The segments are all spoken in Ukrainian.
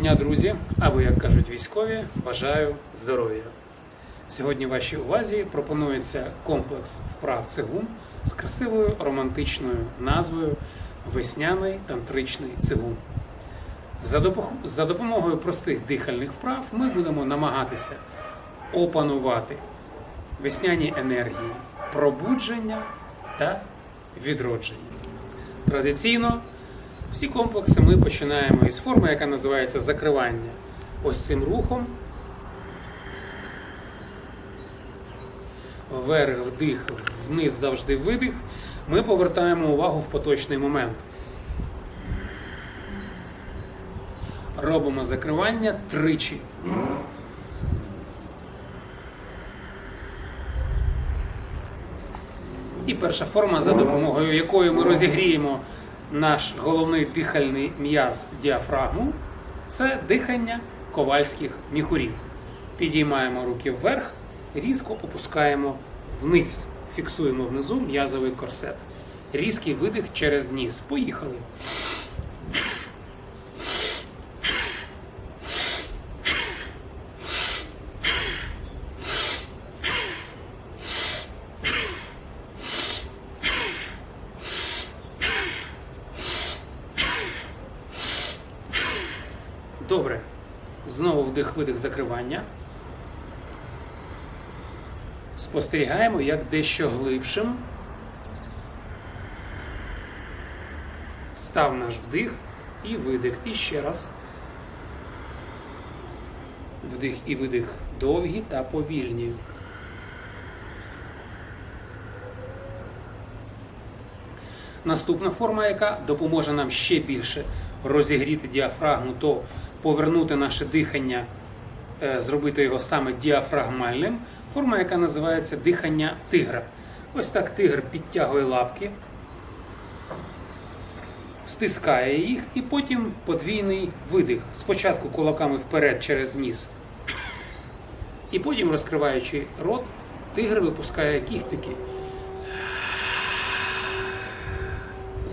дня, друзі! Або, як кажуть військові, бажаю здоров'я. Сьогодні вашій увазі пропонується комплекс вправ цигун з красивою романтичною назвою Весняний тантричний цигун. За допо- За допомогою простих дихальних вправ ми будемо намагатися опанувати весняні енергії пробудження та відродження. Традиційно всі комплекси ми починаємо із форми, яка називається закривання. Ось цим рухом. Вверх вдих, вниз завжди видих. Ми повертаємо увагу в поточний момент. Робимо закривання тричі. І перша форма, за допомогою якої ми розігріємо наш головний дихальний м'яз діафрагму, це дихання ковальських міхурів. Підіймаємо руки вверх, різко опускаємо вниз, фіксуємо внизу м'язовий корсет. Різкий видих через ніс. Поїхали. Добре. Знову вдих-видих закривання. Спостерігаємо, як дещо глибшим став наш вдих і видих. І ще раз. Вдих і видих довгі та повільні. Наступна форма, яка допоможе нам ще більше розігріти діафрагму, то повернути наше дихання, зробити його саме діафрагмальним. Форма, яка називається дихання тигра. Ось так тигр підтягує лапки, стискає їх і потім подвійний видих. Спочатку кулаками вперед через ніс. І потім, розкриваючи рот, тигр випускає кіхтики.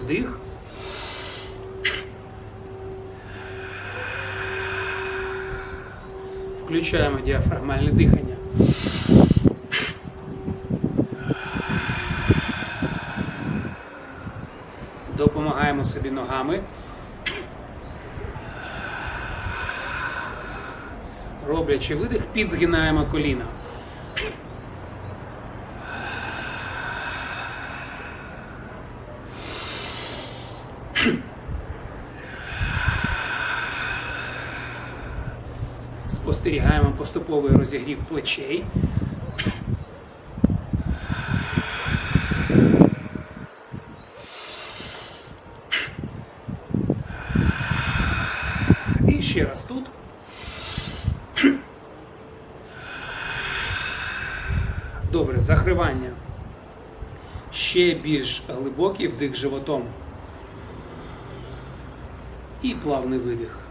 Вдих. Включаємо діафрагмальне дихання. Допомагаємо собі ногами. Роблячи видих, підзгинаємо коліна. Спостерігаємо поступовий розігрів плечей. І ще раз тут. Добре, закривання. Ще більш глибокий вдих животом. І плавний видих.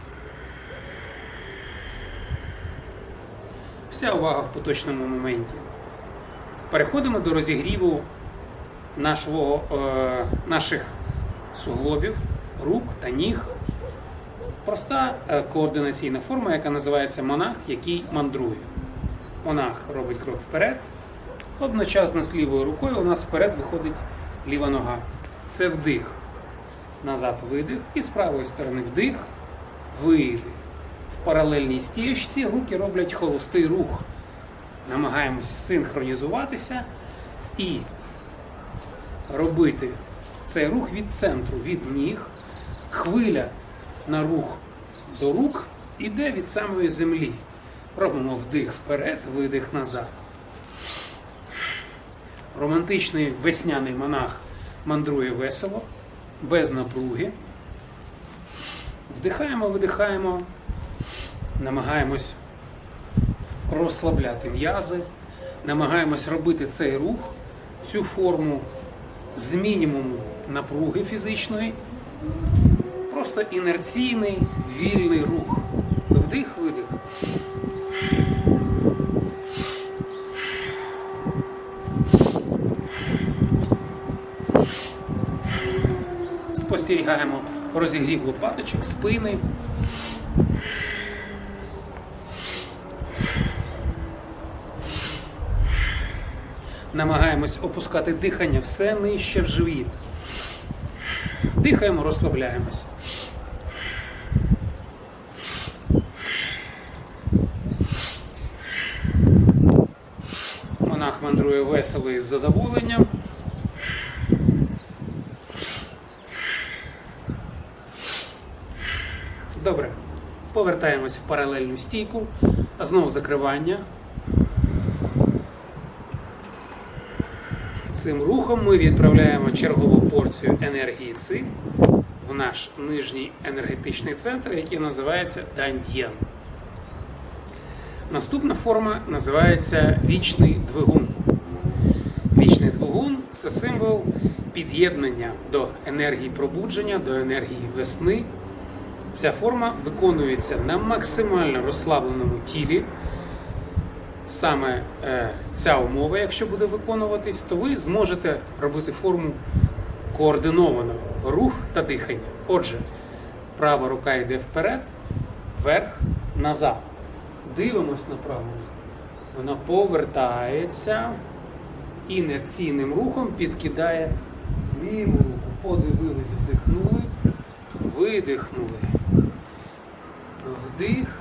Вся увага в поточному моменті. Переходимо до розігріву нашого, е, наших суглобів, рук та ніг. Проста е, координаційна форма, яка називається монах, який мандрує. Монах робить крок вперед. Одночасно з лівою рукою у нас вперед виходить ліва нога. Це вдих. Назад видих. І з правої сторони вдих, видих. Паралельній стіжці руки роблять холостий рух. Намагаємось синхронізуватися і робити цей рух від центру, від ніг. Хвиля на рух до рук іде від самої землі. Робимо вдих вперед, видих назад. Романтичний весняний монах мандрує весело, без напруги. Вдихаємо, видихаємо, намагаємось розслабляти м'язи, намагаємось робити цей рух, цю форму з мінімуму напруги фізичної, просто інерційний вільний рух. Вдих, видих. Спостерігаємо розігрів лопаточок, спини. Намагаємось опускати дихання все нижче в живіт. Дихаємо, розслабляємось. Монах мандрує весело і з задоволенням. Добре. Повертаємось в паралельну стійку, знову закривання. Цим рухом ми відправляємо чергову порцію енергії ЦИ в наш нижній енергетичний центр, який називається Данд'єн. Наступна форма називається вічний двигун. Вічний двигун це символ під'єднання до енергії пробудження, до енергії весни. Ця форма виконується на максимально розслабленому тілі. Саме е, ця умова, якщо буде виконуватись, то ви зможете робити форму координовано рух та дихання. Отже, права рука йде вперед, вверх, назад. Дивимось на праву. руку. Вона повертається інерційним рухом підкидає ліву руку. Подивились, вдихнули, видихнули. Вдих,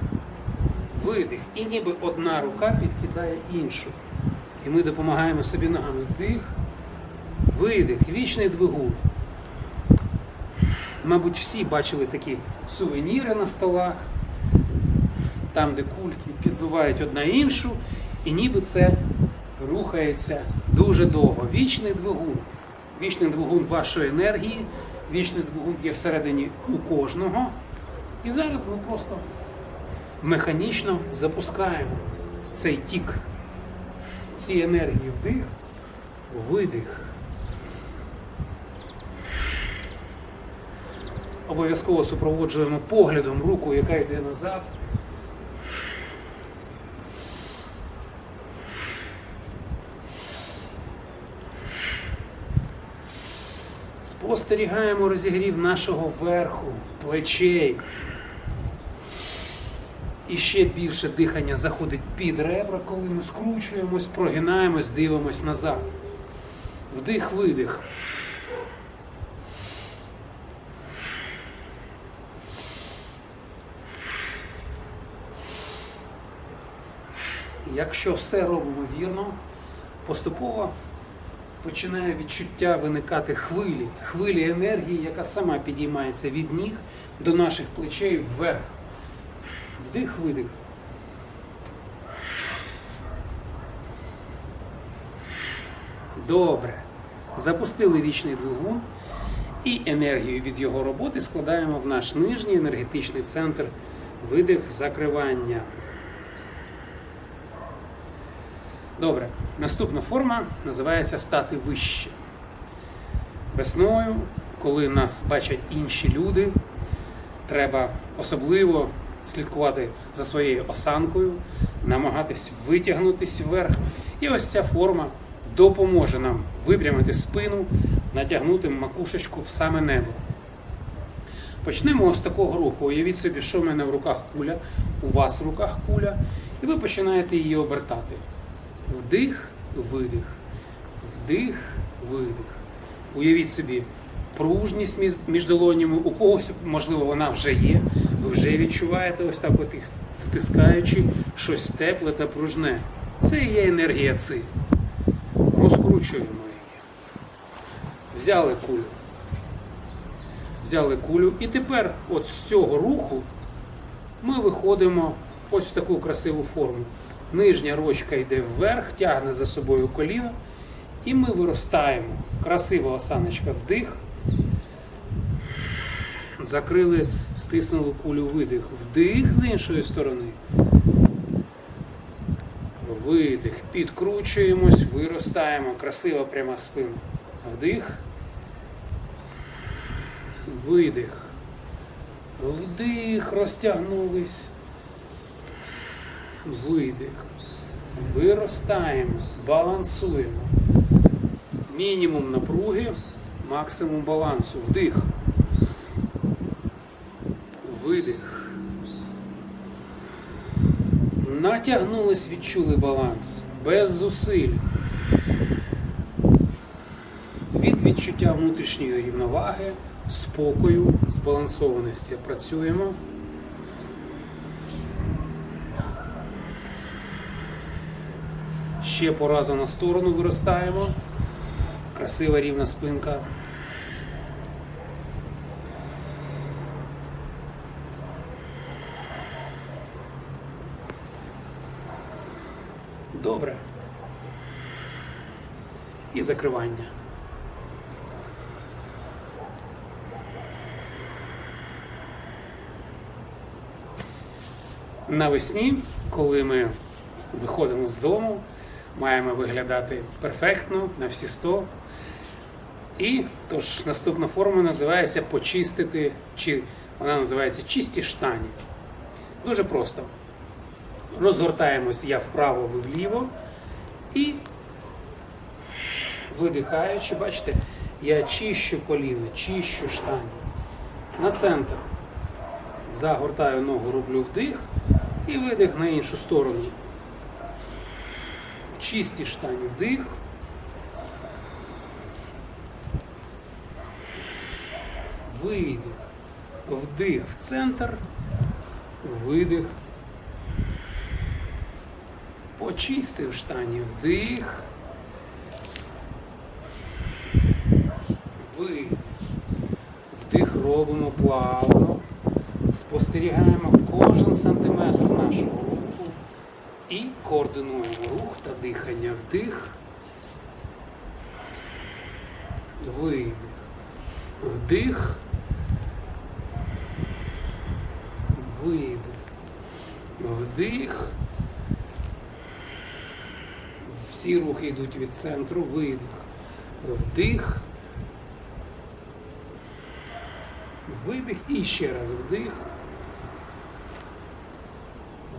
видих. І ніби одна рука підкидає іншу. І ми допомагаємо собі ногами. Вдих, видих, вічний двигун. Мабуть, всі бачили такі сувеніри на столах, там, де кульки підбивають одна іншу, і ніби це рухається дуже довго. Вічний двигун. Вічний двигун вашої енергії, вічний двигун є всередині у кожного. І зараз ми просто механічно запускаємо цей тік, ці енергії вдих, видих. Обов'язково супроводжуємо поглядом руку, яка йде назад. Спостерігаємо розігрів нашого верху, плечей. І ще більше дихання заходить під ребра, коли ми скручуємось, прогинаємось, дивимось назад. Вдих, видих. Якщо все робимо вірно, поступово починає відчуття виникати хвилі, хвилі енергії, яка сама підіймається від ніг до наших плечей вверх. Вдих, видих. Добре. Запустили вічний двигун і енергію від його роботи складаємо в наш нижній енергетичний центр видих закривання. Добре. Наступна форма називається стати вище. Весною, коли нас бачать інші люди, треба особливо слідкувати за своєю осанкою, намагатись витягнутись вверх. І ось ця форма допоможе нам випрямити спину, натягнути макушечку в саме небо. Почнемо з такого руху. Уявіть собі, що в мене в руках куля, у вас в руках куля, і ви починаєте її обертати. Вдих, видих, вдих, видих. Уявіть собі пружність між- долонями. У когось, можливо, вона вже є. Ви вже відчуваєте ось так, от їх стискаючи щось тепле та пружне. Це і є енергія ци. Розкручуємо її. Взяли кулю. Взяли кулю. І тепер от з цього руху ми виходимо ось в таку красиву форму. Нижня ручка йде вверх, тягне за собою коліно, і ми виростаємо. Красива осаночка вдих. Закрили, стиснули кулю видих. Вдих з іншої сторони. Видих. Підкручуємось, виростаємо. Красива пряма спина. Вдих. Видих. Вдих, розтягнулись. Видих. Виростаємо, балансуємо. Мінімум напруги, максимум балансу. Вдих. Видих. Натягнулись, відчули баланс. Без зусиль. Від відчуття внутрішньої рівноваги, спокою, збалансованості. Працюємо. Ще по разу на сторону виростаємо. Красива рівна спинка. Добре. І закривання. Навесні, коли ми виходимо з дому, маємо виглядати перфектно на всі 100. І тож наступна форма називається почистити, чи вона називається чисті штані. Дуже просто. Розгортаємось я вправо, ви вліво. І видихаючи, бачите, я чищу коліна, чищу штані. На центр. Загортаю ногу, роблю вдих і видих на іншу сторону. Чисті штані вдих. Видих. Вдих в центр. Видих. Почистив штані вдих. Видих. Вдих робимо плавно. Спостерігаємо кожен сантиметр нашого руху і координуємо рух та дихання. Вдих. Видих. Вдих. Видих. Вдих. Всі рухи йдуть від центру. Видих. Вдих. Видих і ще раз вдих.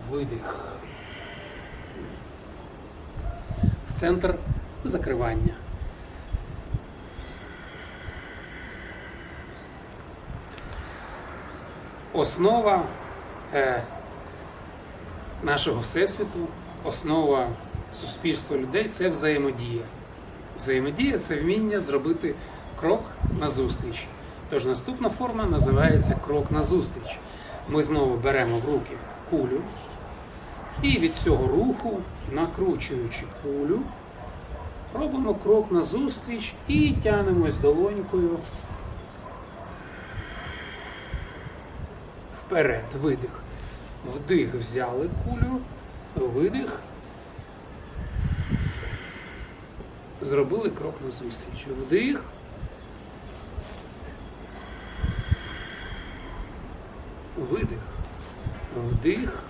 Видих. В центр закривання. Основа е, нашого всесвіту, основа суспільства людей це взаємодія. Взаємодія це вміння зробити крок назустріч. Тож наступна форма називається крок назустріч. Ми знову беремо в руки кулю і від цього руху, накручуючи кулю, робимо крок назустріч і тянемось долонькою вперед. Видих. Вдих взяли кулю, видих. Зробили крок назустріч. Вдих. Видих. Вдих.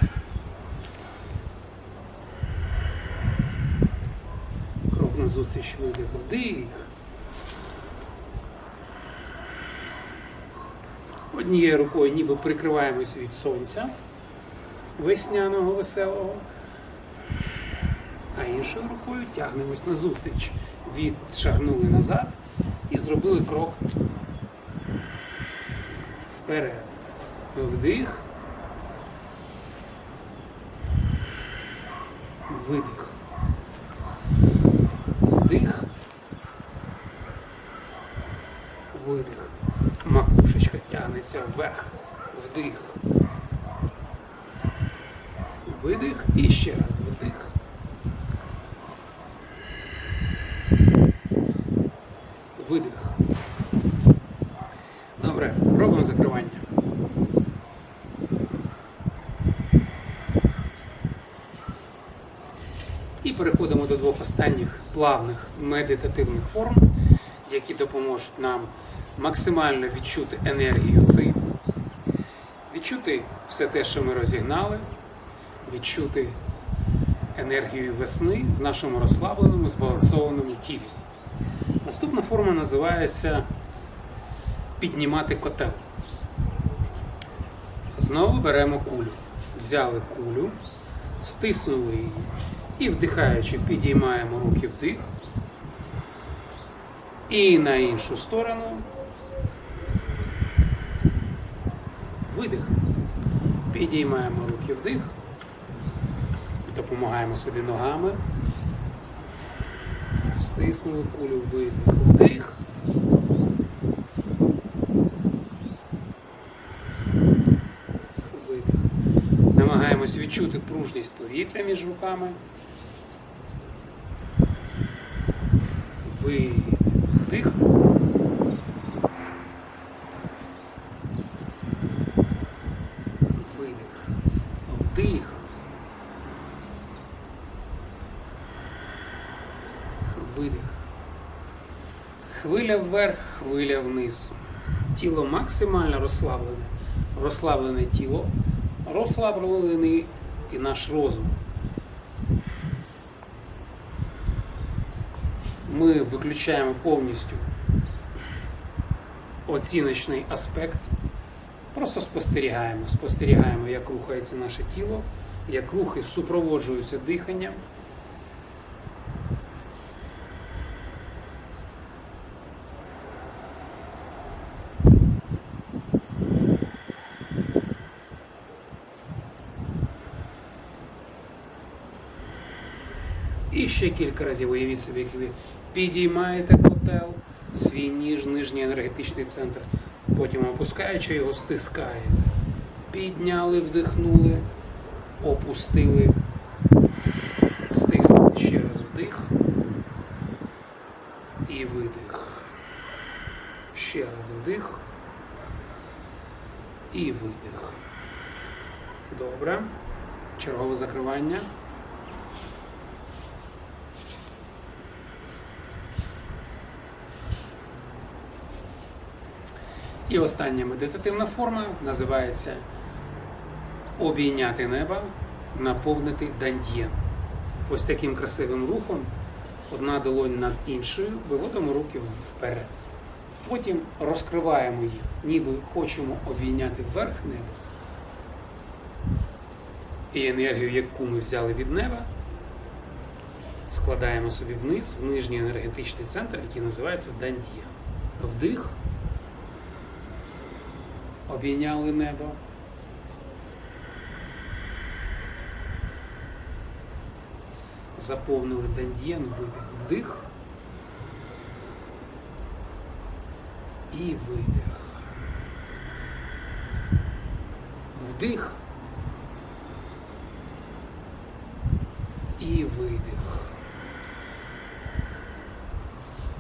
Крок назустріч видих. Вдих. Однією рукою ніби прикриваємося від сонця весняного веселого, іншою рукою тягнемось назустріч. Відшагнули назад і зробили крок вперед. Вдих. Видих. Вдих. Видих. Макушечка тягнеться вверх. Вдих. Видих. І ще раз вдих. Видих. Добре, робимо закривання. І переходимо до двох останніх плавних медитативних форм, які допоможуть нам максимально відчути енергію ци, відчути все те, що ми розігнали, відчути енергію весни в нашому розслабленому, збалансованому тілі. Наступна форма називається піднімати котел. Знову беремо кулю. Взяли кулю, стиснули її і вдихаючи, підіймаємо руки вдих. І на іншу сторону. Видих. Підіймаємо руки вдих. Допомагаємо собі ногами. Стиснули кулю видих. Вдих. Видих. Намагаємось відчути пружність повітря між руками. Видих. Видих. Вдих. Видих. Хвиля вверх, хвиля вниз. Тіло максимально розслаблене. Розслаблене тіло, розслаблений і наш розум. Ми виключаємо повністю оціночний аспект. Просто спостерігаємо. Спостерігаємо, як рухається наше тіло, як рухи супроводжуються диханням. І ще кілька разів уявіть собі, як ви підіймаєте котел, свій ніж, нижній енергетичний центр, потім опускаючи його, стискаєте. Підняли, вдихнули, опустили, стиснули ще раз вдих і видих. Ще раз вдих і видих. Добре. Чергове закривання. І остання медитативна форма називається обійняти небо, наповнити дандьєн. Ось таким красивим рухом, одна долонь над іншою, виводимо руки вперед. Потім розкриваємо їх, ніби хочемо обійняти верх неба. І енергію, яку ми взяли від неба, складаємо собі вниз, в нижній енергетичний центр, який називається дандьєн. Вдих. Обійняли небо. Заповнили дандієн, видих, вдих. І видих. Вдих. І видих.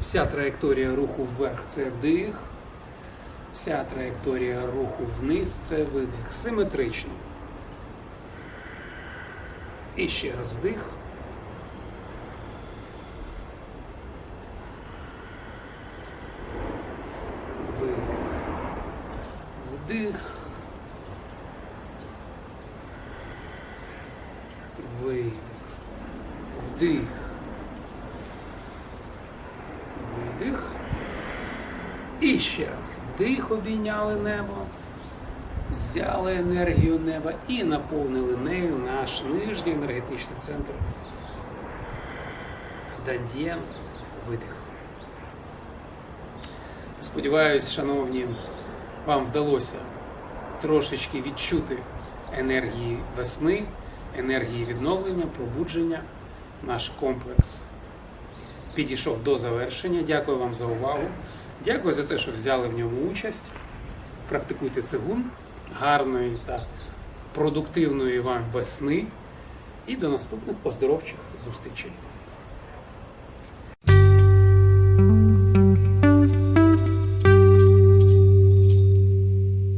Вся траєкторія руху вверх це вдих. Вся траєкторія руху вниз це видих. Симетрично. І ще раз вдих. Видих. Вдих. Видих. Вдих. Видих. І ще раз вдих обійняли небо, взяли енергію неба і наповнили нею наш нижній енергетичний центр. Дандієн, видих. Сподіваюсь, шановні, вам вдалося трошечки відчути енергії весни, енергії відновлення, пробудження. Наш комплекс підійшов до завершення. Дякую вам за увагу. Дякую за те, що взяли в ньому участь. Практикуйте цигун гарної та продуктивної вам весни і до наступних оздоровчих зустрічей.